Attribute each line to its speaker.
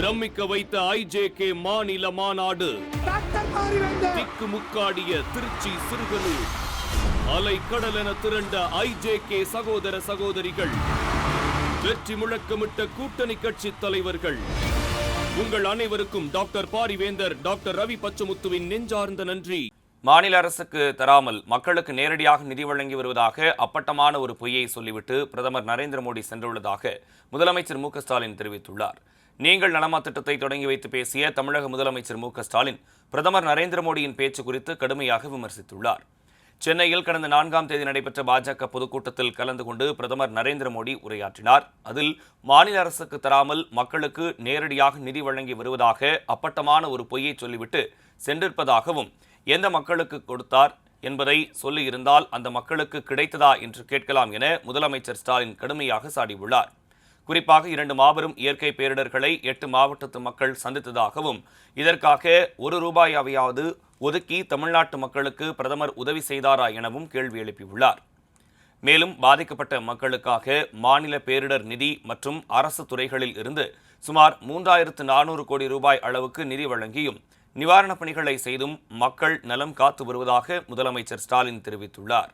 Speaker 1: பிரமிக்க வைத்த ஐஜேகே மாநில மாநாடு திக்கு முக்காடிய திருச்சி சிறுகலூர். அலை கடலென திரண்ட ஐஜேகே சகோதர சகோதரிகள் வெற்றி முழக்கமிட்ட கூட்டணி கட்சி தலைவர்கள் உங்கள் அனைவருக்கும் டாக்டர் பாரிவேந்தர் டாக்டர் ரவி பச்சமுத்துவின் நெஞ்சார்ந்த நன்றி.
Speaker 2: மாநில அரசுக்கு தராமல் மக்களுக்கு நேரடியாக நிதி வழங்கி வருவதாக அப்பட்டமான ஒரு பொய்யை சொல்லிவிட்டு பிரதமர் நரேந்திர மோடி சென்றுள்ளதாக முதலமைச்சர் மு க ஸ்டாலின் தெரிவித்துள்ளார். நீங்கள் நலமா திட்டத்தை தொடங்கி வைத்து பேசிய தமிழக முதலமைச்சர் மு ஸ்டாலின் பிரதமர் நரேந்திர மோடியின் பேச்சு குறித்து கடுமையாக விமர்சித்துள்ளார். சென்னையில் கடந்த நான்காம் தேதி நடைபெற்ற பாஜக பொதுக்கூட்டத்தில் கலந்து கொண்டு பிரதமர் நரேந்திர மோடி உரையாற்றினார். அதில் மாநில அரசுக்கு தராமல் மக்களுக்கு நேரடியாக நிதி வழங்கி வருவதாக அப்பட்டமான ஒரு பொய்யை சொல்லிவிட்டு சென்றிருப்பதாகவும் எந்த மக்களுக்கு கொடுத்தார் என்பதை சொல்லியிருந்தால் அந்த மக்களுக்கு கிடைத்ததா என்று கேட்கலாம் என முதலமைச்சர் ஸ்டாலின் கடுமையாக சாடியுள்ளார். குறிப்பாக இரண்டு மாபெரும் இயற்கை பேரிடர்களை எட்டு மாவட்டத்து மக்கள் சந்தித்ததாகவும் இதற்காக ஒரு ரூபாயாவையாவது ஒதுக்கி தமிழ்நாட்டு மக்களுக்கு பிரதமர் உதவி செய்தாரா எனவும் கேள்வி எழுப்பியுள்ளார். மேலும் பாதிக்கப்பட்ட மக்களுக்காக மாநில பேரிடர் நிதி மற்றும் அரசு துறைகளில் இருந்து சுமார் மூன்றாயிரத்து நானூறு கோடி ரூபாய் அளவுக்கு நிதி வழங்கியும் நிவாரணப் பணிகளை செய்தும் மக்கள் நலம் காத்து வருவதாக முதலமைச்சர் ஸ்டாலின் தெரிவித்துள்ளார்.